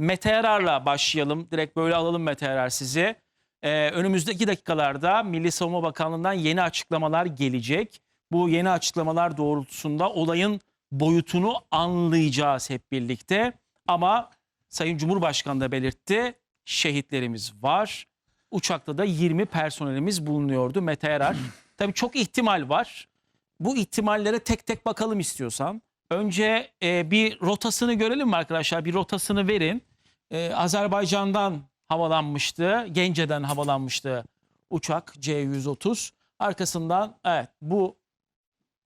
Meteorar'la başlayalım. Direkt böyle alalım Meteorar sizi. Ee, önümüzdeki dakikalarda Milli Savunma Bakanlığı'ndan yeni açıklamalar gelecek. Bu yeni açıklamalar doğrultusunda olayın boyutunu anlayacağız hep birlikte. Ama Sayın Cumhurbaşkanı da belirtti. Şehitlerimiz var. Uçakta da 20 personelimiz bulunuyordu. Meteorar. Tabii çok ihtimal var. Bu ihtimallere tek tek bakalım istiyorsan. Önce e, bir rotasını görelim mi arkadaşlar? Bir rotasını verin. E, Azerbaycan'dan havalanmıştı. Gence'den havalanmıştı uçak C-130. Arkasından evet bu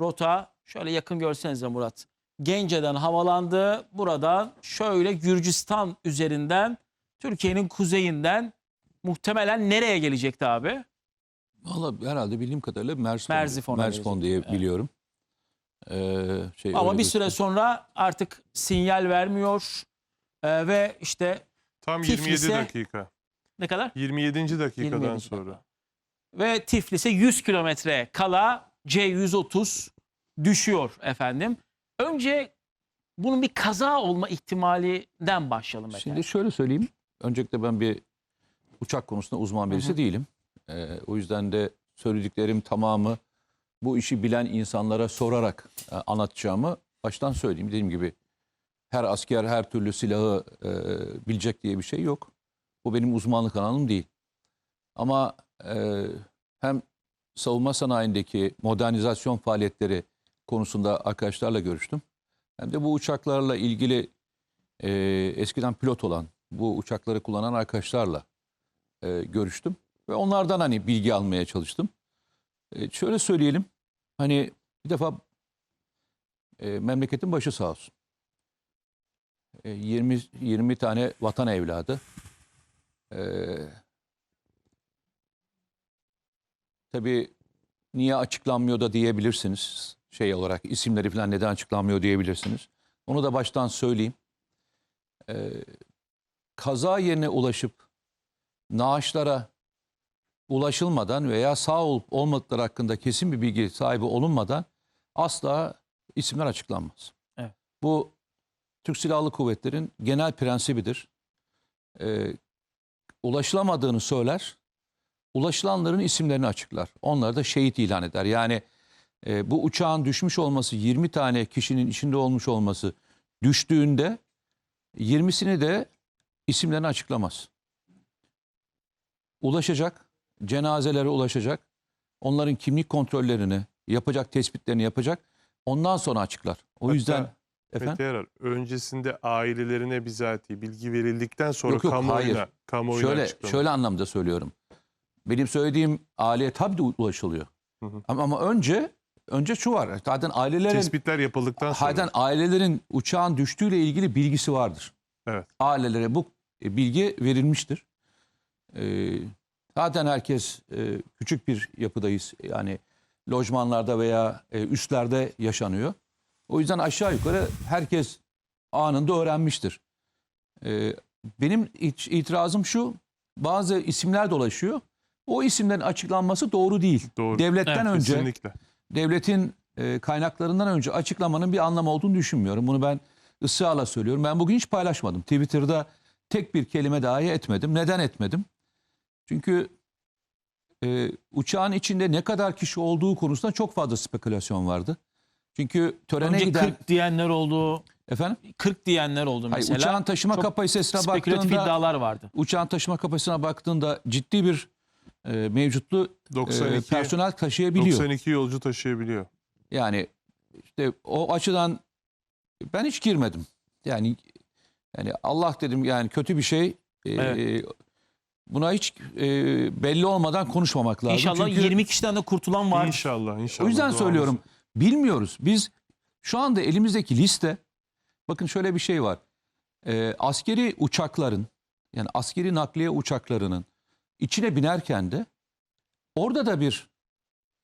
rota şöyle yakın görsenize Murat. Gence'den havalandı. Buradan şöyle Gürcistan üzerinden Türkiye'nin kuzeyinden muhtemelen nereye gelecekti abi? Valla herhalde bildiğim kadarıyla Mersfon, Merzifon'a Mersfon diye evet. biliyorum. Ee, şey, Ama bir süre gözüküyor. sonra artık sinyal vermiyor. Ee, ve işte Tam Tiflis'e- 27 dakika. ne kadar? 27 dakikadan 27 sonra. dakika. Ve Tiflis'e 100 kilometre kala C-130 düşüyor efendim. Önce bunun bir kaza olma ihtimalinden başlayalım. Mete. Şimdi şöyle söyleyeyim. Öncelikle ben bir uçak konusunda uzman birisi değilim. Ee, o yüzden de söylediklerim tamamı bu işi bilen insanlara sorarak e, anlatacağımı baştan söyleyeyim. Dediğim gibi her asker her türlü silahı e, bilecek diye bir şey yok. Bu benim uzmanlık alanım değil. Ama e, hem savunma sanayindeki modernizasyon faaliyetleri konusunda arkadaşlarla görüştüm. Hem de bu uçaklarla ilgili e, eskiden pilot olan bu uçakları kullanan arkadaşlarla e, görüştüm. Ve onlardan hani bilgi almaya çalıştım. E, şöyle söyleyelim. Hani bir defa e, memleketin başı sağ olsun. E, 20 20 tane vatan evladı. E, tabii niye açıklanmıyor da diyebilirsiniz. Şey olarak isimleri falan neden açıklanmıyor diyebilirsiniz. Onu da baştan söyleyeyim. E, kaza yerine ulaşıp naaşlara ulaşılmadan veya sağ olup olmadıkları hakkında kesin bir bilgi sahibi olunmadan asla isimler açıklanmaz. Evet. Bu Türk Silahlı Kuvvetleri'nin genel prensibidir. Ee, ulaşılamadığını söyler, ulaşılanların isimlerini açıklar. Onları da şehit ilan eder. Yani e, bu uçağın düşmüş olması, 20 tane kişinin içinde olmuş olması düştüğünde 20'sini de isimlerini açıklamaz. Ulaşacak, cenazelere ulaşacak, onların kimlik kontrollerini yapacak, tespitlerini yapacak. Ondan sonra açıklar. O Hatta yüzden efendim Mete Yarar, öncesinde ailelerine bizatihi bilgi verildikten sonra Yok, yok, kamuoyuna, hayır. kamuoyuna şöyle açıklanır. şöyle anlamda söylüyorum. Benim söylediğim aileye tabii de ulaşılıyor. Hı hı. Ama, ama önce önce şu var. Zaten ailelerin Tespitler yapıldıktan sonra. Zaten ailelerin uçağın düştüğüyle ilgili bilgisi vardır. Evet. Ailelere bu e, bilgi verilmiştir. Ee, zaten herkes e, küçük bir yapıdayız. Yani lojmanlarda veya e, üstlerde yaşanıyor. O yüzden aşağı yukarı herkes anında öğrenmiştir. Ee, benim it- itirazım şu. Bazı isimler dolaşıyor. O isimlerin açıklanması doğru değil. Doğru. Devletten Evet, önce Kesinlikle. devletin e, kaynaklarından önce açıklamanın bir anlamı olduğunu düşünmüyorum. Bunu ben ısrarla söylüyorum. Ben bugün hiç paylaşmadım. Twitter'da tek bir kelime dahi etmedim. Neden etmedim? Çünkü e, uçağın içinde ne kadar kişi olduğu konusunda çok fazla spekülasyon vardı. Çünkü törene Önce giden 40 diyenler oldu. efendim 40 diyenler oldu hayır, mesela. uçağın taşıma Çok kapasitesine Spekülatif baktığında iddialar vardı. uçağın taşıma kapasitesine baktığında ciddi bir e, mevcutlu e, 92, personel taşıyabiliyor. 92 yolcu taşıyabiliyor. Yani işte o açıdan ben hiç girmedim. Yani yani Allah dedim yani kötü bir şey. Ee, Evet. Buna hiç e, belli olmadan konuşmamak lazım. İnşallah Çünkü 20 kişiden de kurtulan var. İnşallah inşallah. o yüzden duamız. söylüyorum. Bilmiyoruz. Biz şu anda elimizdeki liste bakın şöyle bir şey var. Ee, askeri uçakların yani askeri nakliye uçaklarının içine binerken de orada da bir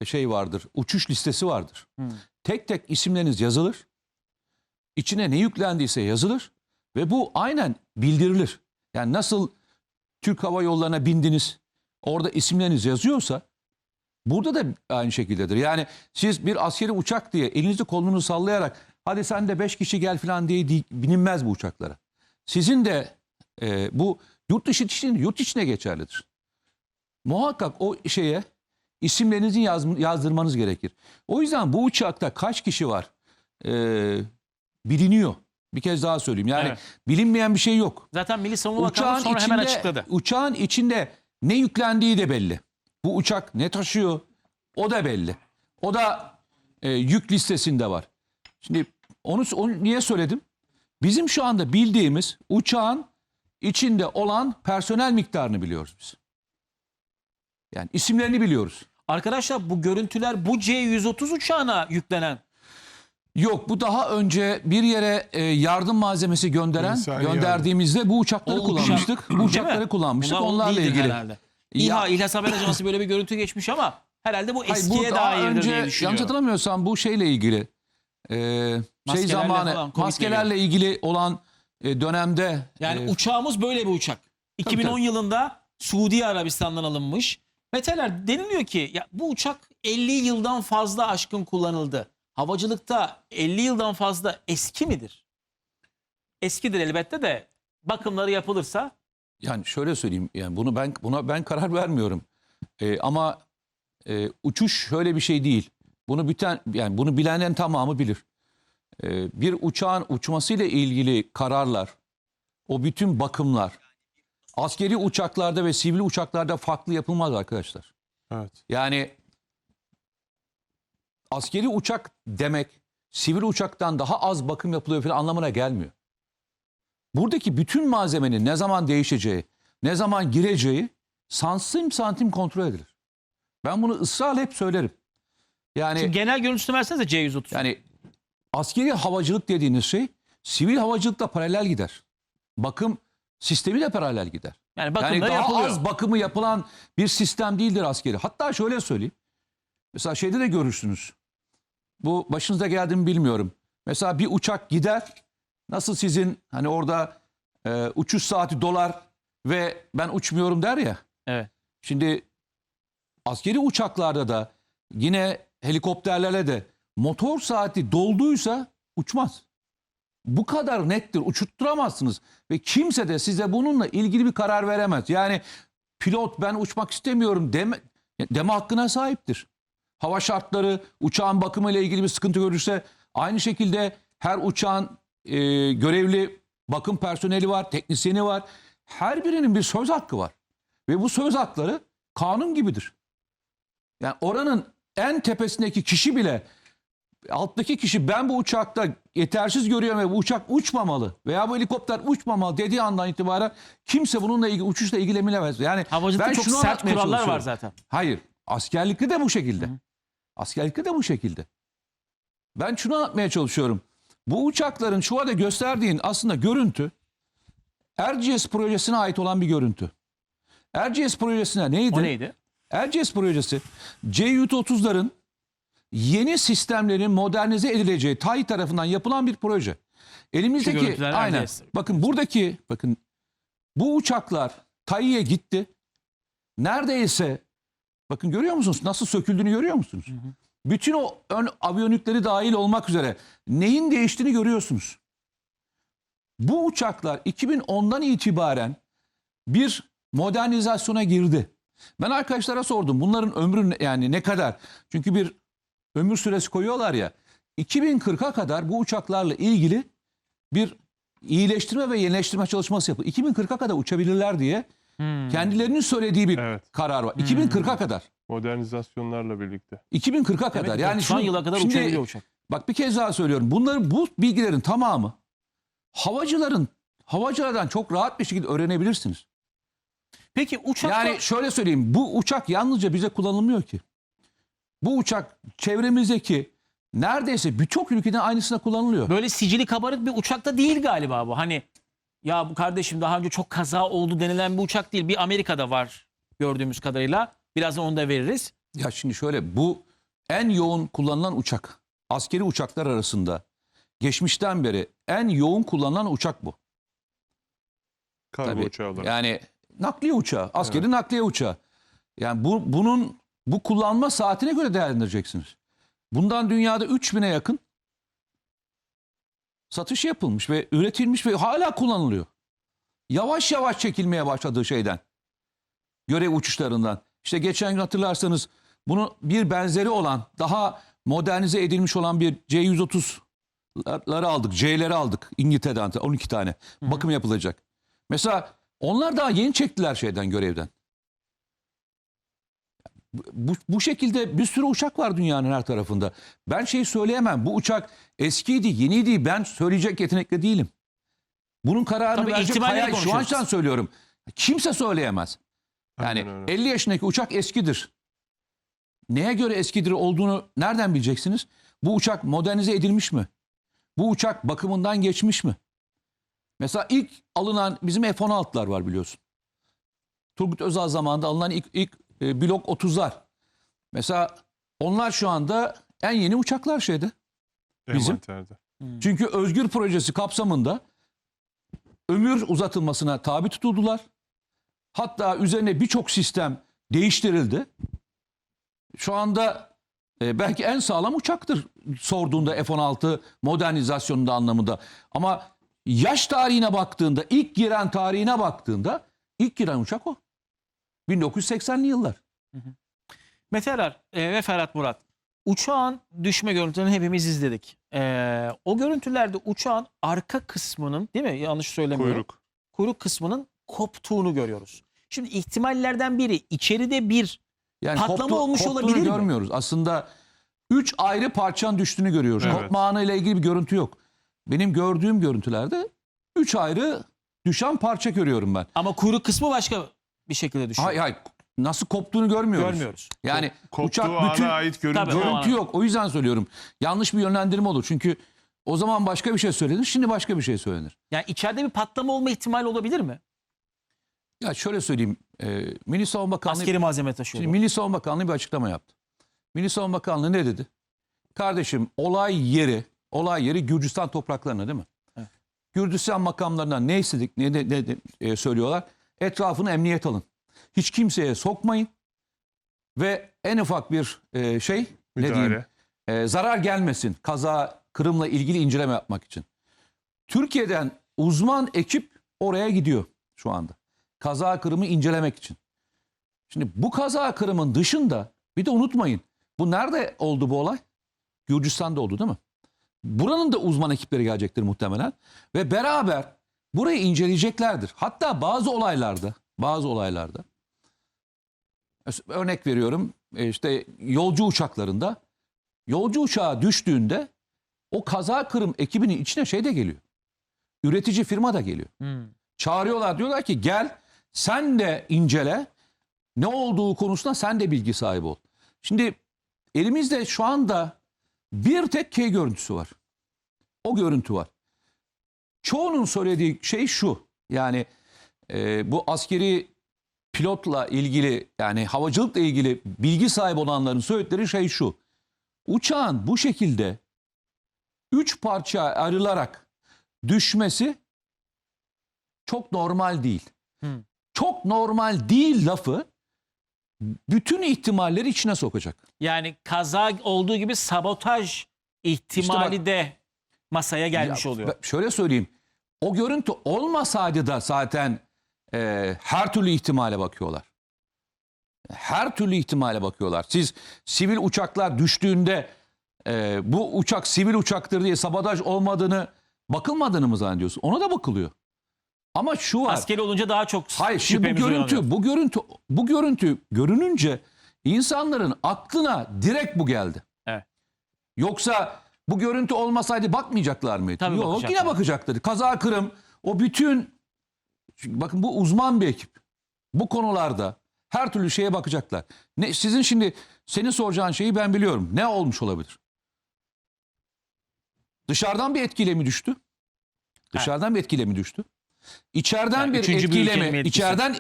şey vardır. Uçuş listesi vardır. Hmm. Tek tek isimleriniz yazılır. İçine ne yüklendiyse yazılır ve bu aynen bildirilir. Yani nasıl Türk Hava Yolları'na bindiniz orada isimleriniz yazıyorsa burada da aynı şekildedir. Yani siz bir askeri uçak diye elinizi kolunuzu sallayarak hadi sen de 5 kişi gel falan diye di- binilmez bu uçaklara. Sizin de e, bu yurt dışı için yurt içine geçerlidir. Muhakkak o şeye isimlerinizi yaz, yazdırmanız gerekir. O yüzden bu uçakta kaç kişi var e, biliniyor. Bir kez daha söyleyeyim. Yani Evet. bilinmeyen bir şey yok. Zaten Milli Savunma Bakanlığı sonra hemen açıkladı. Uçağın içinde ne yüklendiği de belli. Bu uçak ne taşıyor o da belli. O da e, yük listesinde var. Şimdi onu, onu niye söyledim? Bizim şu anda bildiğimiz uçağın içinde olan personel miktarını biliyoruz biz. Yani isimlerini biliyoruz. Arkadaşlar bu görüntüler bu C-130 uçağına yüklenen. Yok bu daha önce bir yere e, yardım malzemesi gönderen İnsani gönderdiğimizde bu uçakları O uçak- kullanmıştık. Bu Değil uçakları kullanmıştık. Bunlar Onlarla ilgili. Herhalde. İHA, İHLAS Haber Ajansı böyle bir görüntü geçmiş ama herhalde bu Hayır, eskiye dairdir önce diye yanlış düşünüyorum. hatırlamıyorsam bu şeyle ilgili e, şey Maskelerle zamanı falan, maskelerle ilgili olan e, dönemde Yani e, uçağımız böyle bir uçak. 2010 tabii. yılında Suudi Arabistan'dan alınmış. Meteler deniliyor ki ya bu uçak 50 yıldan fazla aşkın kullanıldı. Havacılıkta 50 yıldan fazla eski midir? Eskidir elbette de bakımları yapılırsa yani şöyle söyleyeyim yani bunu ben buna ben karar vermiyorum. E, ama e, uçuş şöyle bir şey değil. Bunu biten yani bunu bilenin tamamı bilir. E, bir uçağın uçmasıyla ilgili kararlar, o bütün bakımlar askeri uçaklarda ve sivil uçaklarda farklı yapılmaz arkadaşlar. Evet. Yani askeri uçak demek sivil uçaktan daha az bakım yapılıyor falan anlamına gelmiyor. Buradaki bütün malzemenin ne zaman değişeceği, ne zaman gireceği santim santim kontrol edilir. Ben bunu ısrarla hep söylerim. Yani Şimdi genel görüntüsünü versenize C130. yani askeri havacılık dediğiniz şey sivil havacılıkla paralel gider. Bakım sistemi de paralel gider. Yani Yani daha yapılıyor. az bakımı yapılan bir sistem değildir askeri. Hatta şöyle söyleyeyim. Mesela şeyde de görürsünüz. Bu başınıza geldi mi bilmiyorum. Mesela bir uçak gider. Nasıl sizin hani orada e, uçuş saati dolar ve ben uçmuyorum der ya. Evet. Şimdi askeri uçaklarda da yine helikopterlerle de motor saati dolduysa uçmaz. Bu kadar nettir. Uçutturamazsınız. Ve kimse de size bununla ilgili bir karar veremez. Yani pilot ben uçmak istemiyorum deme, deme hakkına sahiptir. Hava şartları, uçağın bakımı ile ilgili bir sıkıntı görürse aynı şekilde her uçağın e, görevli bakım personeli var, teknisyeni var. Her birinin bir söz hakkı var. Ve bu söz hakları kanun gibidir. Yani oranın en tepesindeki kişi bile alttaki kişi ben bu uçakta yetersiz görüyorum ve bu uçak uçmamalı veya bu helikopter uçmamalı dediği andan itibaren kimse bununla ilgili uçuşla ilgilenemez. Yani Havacılıkta ben çok şunu sert kurallar var zaten. Hayır. Askerlikte de bu şekilde. Askerlikte de bu şekilde. Ben şunu anlatmaya çalışıyorum. Bu uçakların şu anda gösterdiğin aslında görüntü Erciyes projesine ait olan bir görüntü. Erciyes projesine neydi? O neydi? Erciyes projesi C-130'ların yeni sistemlerin modernize edileceği TAI tarafından yapılan bir proje. Elimizdeki aynen. Erciyes. Bakın buradaki bakın bu uçaklar TAI'ye gitti. Neredeyse bakın görüyor musunuz nasıl söküldüğünü görüyor musunuz? Bütün o ön aviyonikleri dahil olmak üzere neyin değiştiğini görüyorsunuz. Bu uçaklar 2010'dan itibaren bir modernizasyona girdi. Ben arkadaşlara sordum bunların ömrü yani ne kadar? Çünkü bir ömür süresi koyuyorlar ya. 2040'a kadar bu uçaklarla ilgili bir iyileştirme ve yenileştirme çalışması yapılıyor. 2040'a kadar uçabilirler diye kendilerinin söylediği bir Evet. karar var. 2040'a kadar. Modernizasyonlarla birlikte. 2040'a kadar. Ki yani 90 şunu- yıla kadar şimdi- uçabiliyor uçak. Bak bir kez daha söylüyorum. Bunların bu bilgilerin tamamı havacıların havacılardan çok rahat bir şekilde öğrenebilirsiniz. Peki uçakta Yani şöyle söyleyeyim. Bu uçak yalnızca bize kullanılmıyor ki. Bu uçak çevremizdeki neredeyse birçok ülkeden aynısına kullanılıyor. böyle sicili kabarık bir uçakta değil galiba bu. Hani ya bu kardeşim daha önce çok kaza oldu denilen bir uçak değil. Bir Amerika'da var gördüğümüz kadarıyla. Birazdan onu da veririz. Ya şimdi şöyle bu en yoğun kullanılan uçak. Askeri uçaklar arasında geçmişten beri en yoğun kullanılan uçak bu. Kargo Tabii. uçağı olarak. Yani nakliye uçağı, askeri nakliye uçağı. Yani bu bunun bu kullanma saatine göre değerlendireceksiniz. Bundan dünyada 3000'e yakın satış yapılmış ve üretilmiş ve hala kullanılıyor. yavaş yavaş çekilmeye başladığı şeyden. Görev uçuşlarından. İşte geçen gün hatırlarsanız bunu bir benzeri olan daha modernize edilmiş olan bir C-130'ları aldık. C'leri aldık İngiltere'den 12 tane. Bakım yapılacak. Mesela onlar daha yeni çektiler şeyden görevden. Bu, bu şekilde bir sürü uçak var dünyanın her tarafında. Ben şey söyleyemem. Bu uçak eskiydi, yeniydi. Ben söyleyecek yetenekli değilim. Bunun kararını Tabii verecek hayal şu açıdan söylüyorum. Kimse söyleyemez. Yani Aynen öyle. 50 yaşındaki uçak eskidir. Neye göre eskidir olduğunu nereden bileceksiniz? Bu uçak modernize edilmiş mi? Bu uçak bakımından geçmiş mi? Mesela ilk alınan bizim F-16'lar var biliyorsun. Turgut Özal zamanında alınan ilk, ilk e, blok 30'lar. Mesela onlar şu anda en yeni uçaklar şeyde. bizim- Envanterde. Çünkü Özgür Projesi kapsamında ömür uzatılmasına tabi tutuldular. Hatta üzerine birçok sistem değiştirildi. Şu anda e, belki en sağlam uçaktır sorduğunda F-16 modernizasyonunda anlamında. Ama yaş tarihine baktığında, ilk giren tarihine baktığında ilk giren uçak o. 1980'li yıllar. Mete Erer e, ve Ferhat Murat. Uçağın düşme görüntülerini hepimiz izledik. E, o görüntülerde uçağın arka kısmının değil mi? Yanlış söylemiyorum. Kuyruk. Kuyruk kısmının koptuğunu görüyoruz. Şimdi ihtimallerden biri içeride bir Yani Patlama olmuş koptuğunu olabilir mi? görmüyoruz. Aslında üç ayrı parçanın düştüğünü görüyoruz. Evet. Kopma anıyla ilgili bir görüntü yok. Benim gördüğüm görüntülerde üç ayrı düşen parça görüyorum ben. ama kuyruk kısmı başka bir şekilde düşüyor. Hayır hayır. Nasıl koptuğunu görmüyoruz. Görmüyoruz. Yani Koptuğu uçak ana bütün ait görüntü. Tabii, görüntü yok. O yüzden söylüyorum. Yanlış bir yönlendirme olur. Çünkü o zaman başka bir şey söylenir. Şimdi başka bir şey söylenir. Yani içeride bir patlama olma ihtimali olabilir mi? Ya şöyle söyleyeyim. E, Milli Savunma Bakanlığı Askeri malzeme taşıyor. Şimdi Milli Savunma Bakanlığı bir açıklama yaptı. Milli Savunma Bakanlığı ne dedi? Kardeşim olay yeri, olay yeri Gürcistan topraklarına değil mi? Evet. Gürcistan makamlarından ne istedik, ne, ne, ne- e, söylüyorlar? Etrafını emniyet alın. Hiç kimseye sokmayın. Ve en ufak bir e, şey, ne diyeyim, Müdahale. e, zarar gelmesin kaza Kırım'la ilgili inceleme yapmak için. Türkiye'den uzman ekip oraya gidiyor şu anda. Kaza Kırım'ı incelemek için. Şimdi bu kaza Kırım'ın dışında bir de unutmayın. Bu nerede oldu bu olay? Gürcistan'da oldu değil mi? Buranın da uzman ekipleri gelecektir muhtemelen. Ve beraber burayı inceleyeceklerdir. Hatta bazı olaylarda, bazı olaylarda örnek veriyorum e, işte yolcu uçaklarında yolcu uçağı düştüğünde o kaza kırım ekibinin içine şey de geliyor. Üretici firma da geliyor. Hmm. Çağırıyorlar diyorlar ki gel sen de incele ne olduğu konusunda sen de bilgi sahibi ol. Şimdi elimizde şu anda bir tek K görüntüsü var. O görüntü var. Çoğunun söylediği şey şu. Yani e, bu askeri pilotla ilgili yani havacılıkla ilgili bilgi sahibi olanların söyledikleri şey şu. Uçağın bu şekilde üç parça ayrılarak düşmesi çok normal değil. Hmm. Çok normal değil lafı bütün ihtimalleri içine sokacak. Yani kaza olduğu gibi sabotaj ihtimali İşte de masaya gelmiş Ya, oluyor. ben Şöyle söyleyeyim. O görüntü olmasaydı da zaten e, her türlü ihtimale bakıyorlar. Her türlü ihtimale bakıyorlar. Siz sivil uçaklar düştüğünde e, bu uçak sivil uçaktır diye sabotaj olmadığını bakılmadığını mı zannediyorsun? Ona da bakılıyor. Ama şu var. Askeri olunca daha çok Hayır şimdi bu uyanıyor. görüntü, bu görüntü, bu görüntü görününce insanların aklına direkt bu geldi. Evet. Yoksa bu görüntü olmasaydı bakmayacaklar mıydı? Tabii Yok bakacaklar. yine bakacaktır. Kaza kırım o bütün Çünkü bakın bu uzman bir ekip. Bu konularda her türlü şeye bakacaklar. Ne sizin şimdi senin soracağın şeyi ben biliyorum. Ne olmuş olabilir? Dışarıdan bir etkiyle mi düştü? Dışarıdan bir etkiyle mi düştü? İçeriden Yani bir üçüncü bir. İçeriden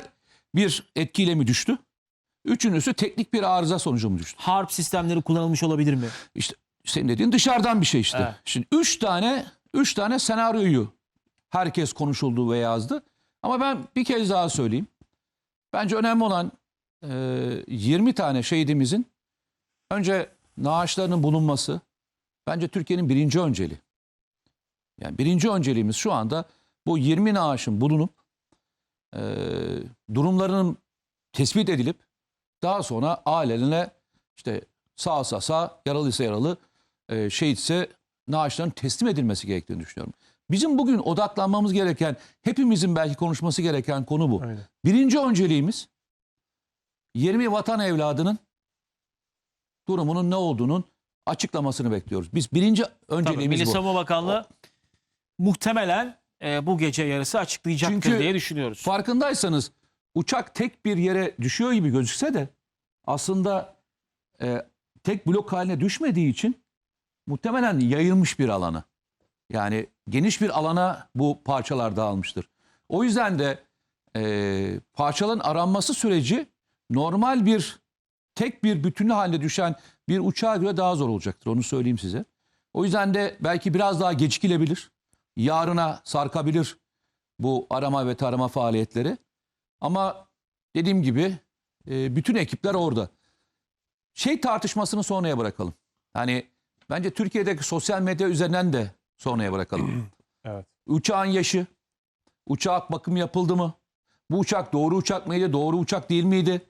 bir etkiyle mi düştü? Üçüncüsü teknik bir arıza sonucu mu düştü? Harp sistemleri kullanılmış olabilir mi? İşte senin dediğin dışarıdan bir şey işte. Evet. Şimdi üç tane üç tane senaryoyu herkes konuşuldu ve yazdı. Ama ben bir kez daha söyleyeyim. Bence önemli olan e, 20 tane şehidimizin önce naaşlarının bulunması bence Türkiye'nin birinci önceliği. Yani birinci önceliğimiz şu anda bu 20 naaşın bulunup e, durumlarının tespit edilip daha sonra ailelerine işte sağsa sağ, yaralıysa yaralı, e, şehitse naaşların teslim edilmesi gerektiğini düşünüyorum. Bizim bugün odaklanmamız gereken, hepimizin belki konuşması gereken konu bu. Aynen. Birinci önceliğimiz 20 vatan evladının durumunun ne olduğunun açıklamasını bekliyoruz. Biz birinci Tabii, önceliğimiz Milli bu. Savunma Bakanlığı muhtemelen e, bu gece yarısı açıklayacaktır Çünkü diye düşünüyoruz. Farkındaysanız uçak tek bir yere düşüyor gibi gözükse de aslında e, tek blok haline düşmediği için muhtemelen yayılmış bir alana. Yani geniş bir alana bu parçalar dağılmıştır. O yüzden de e, parçaların aranması süreci normal bir tek bir bütünlü halinde düşen bir uçağa göre daha zor olacaktır. Onu söyleyeyim size. O yüzden de belki biraz daha gecikilebilir. Yarına sarkabilir bu arama ve tarama faaliyetleri. Ama dediğim gibi e, bütün ekipler orada. Şey tartışmasını sonraya bırakalım. Hani bence Türkiye'deki sosyal medya üzerinden de sonraya bırakalım. Evet. Uçağın yaşı, uçak bakım yapıldı mı? Bu uçak doğru uçak mıydı, doğru uçak değil miydi?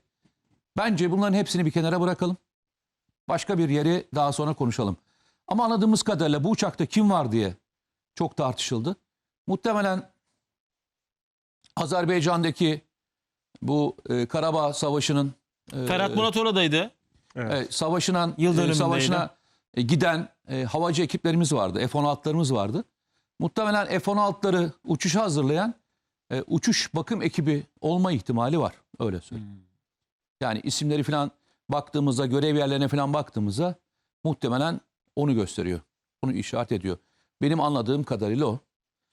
Bence bunların hepsini bir kenara bırakalım. Başka bir yeri daha sonra konuşalım. Ama anladığımız kadarıyla bu uçakta kim var diye çok tartışıldı. Muhtemelen Azerbaycan'daki bu e, Karabağ Savaşı'nın e, Ferhat Murat oradaydı. Evet. e, savaşına, Yıl e, savaşına e, giden e, havacı ekiplerimiz vardı. F-16'larımız vardı. Muhtemelen F-16'ları uçuşa hazırlayan e, uçuş bakım ekibi olma ihtimali var. Öyle söyleyeyim. Hmm. Yani isimleri falan baktığımızda, görev yerlerine falan baktığımızda muhtemelen onu gösteriyor. Onu işaret ediyor. Benim anladığım kadarıyla o.